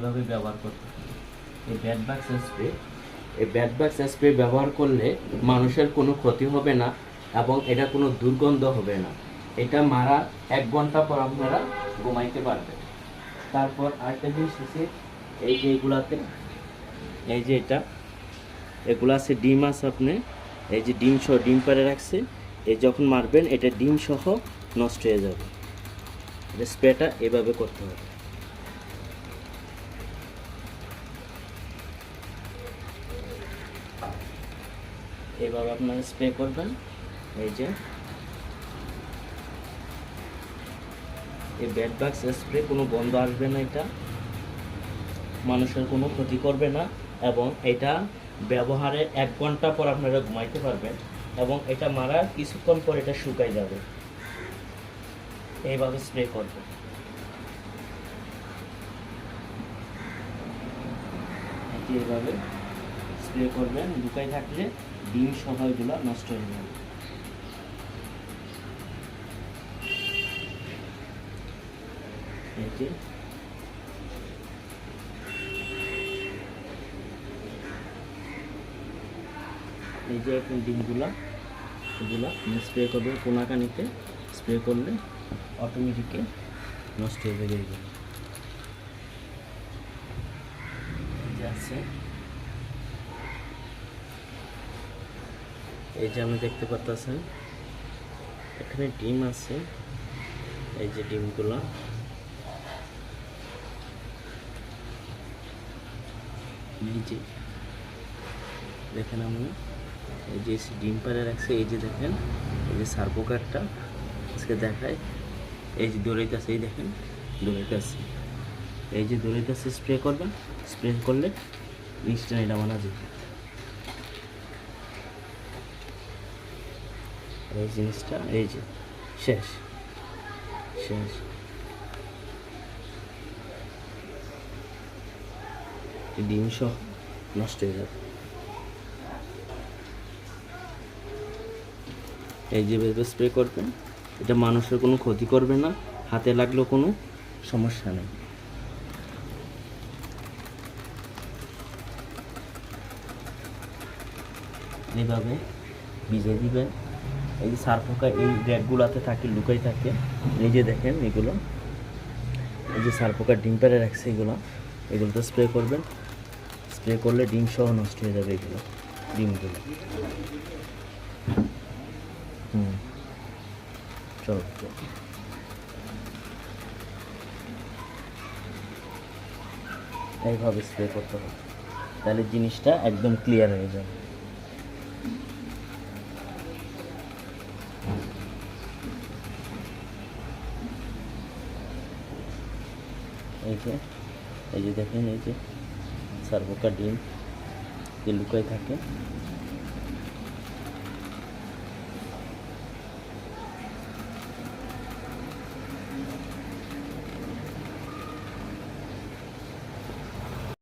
এভাবে ব্যবহার করতে। এই ব্যাট বাক্স স্প্রে এই ব্যাট বাক্স স্প্রে ব্যবহার করলে মানুষের কোনো ক্ষতি হবে না এবং এটা কোনো দুর্গন্ধ হবে না। এটা মারা এক ঘণ্টা পর আপনারা ঘুমাইতে পারবেন। তারপর আরেকটা জিনিস আছে এই যে এইগুলাতে এই যে এটা, এগুলো আছে ডিম আছে আপনি, এই যে ডিম সহ ডিম পারে রাখছে এই যখন মারবেন, এটা ডিম সহ নষ্ট হয়ে যাবে। স্প্রেটা এভাবে করতে হবে। এভাবে আপনারা স্প্রে করবেন। এই যে। এই ব্যাড বাক্স স্প্রে কোনো গন্ধ আসবে না এটা। মানুষের কোনো ক্ষতি করবে না এবং এটা ব্যবহারের এক ঘণ্টা পর আপনারা ঘুমাইতে পারবেন এবং এটা মারার কিছুক্ষণ পর এটা শুকাই যাবে। এইভাবে স্প্রে করবেন। এইভাবে স্প্রে করবেন লুকাই থাকলে ডিম সহ এগুলো নষ্ট হয়ে যাবে। এই যে এখন ডিমগুলা, এগুলো স্প্রে করবে কোনাকানিতে স্প্রে করলে অটোমেটিকে নষ্ট হয়ে যাবে আছে। এই যে আমি দেখতে পাচ্ছেন এখানে ডিম আছে, এই যে ডিমগুলো। এই দেখেন আপনি, এই যে ডিম পারে রাখছে, এই যে দেখেন, এই যে সার্পোকারটা আজকে দেখায় এই যে দৌড়াইতেছে এই দেখেন দৌড়াইতেছে এই যে দৌড়াইতেছে স্প্রে করবেন, স্প্রে করলে ইনস্ট্যান্ট এটা বানা যাবে এই জিনিসটা, এই যে, শেষ শেষ। ডিম সহ নষ্ট হয়ে যাবে। এই যে ভেবে স্প্রে করবেন, এটা মানুষের কোনো ক্ষতি করবে না, হাতে লাগলেও কোনো সমস্যা নেই। এইভাবে ভিজিয়ে দিবেন। এই সারপোকা এই র্যাকগুলোতে থাকে লুকাই থাকে। যে দেখেন এগুলো। এই যে সারপোকা ডিম পেড়ে রাখছে এগুলো। এগুলোতে স্প্রে করবেন। স্প্রে করলে ডিম সহ নষ্ট হয়ে যাবে এগুলো, ডিমগুলো। হুম। এইভাবে স্প্রে করতে হবে। তাহলে জিনিসটা একদম ক্লিয়ার হয়ে যাবে। এই যে এই যে দেখেন এই যে সার্বোকা ডিম যে লুকায় থাকে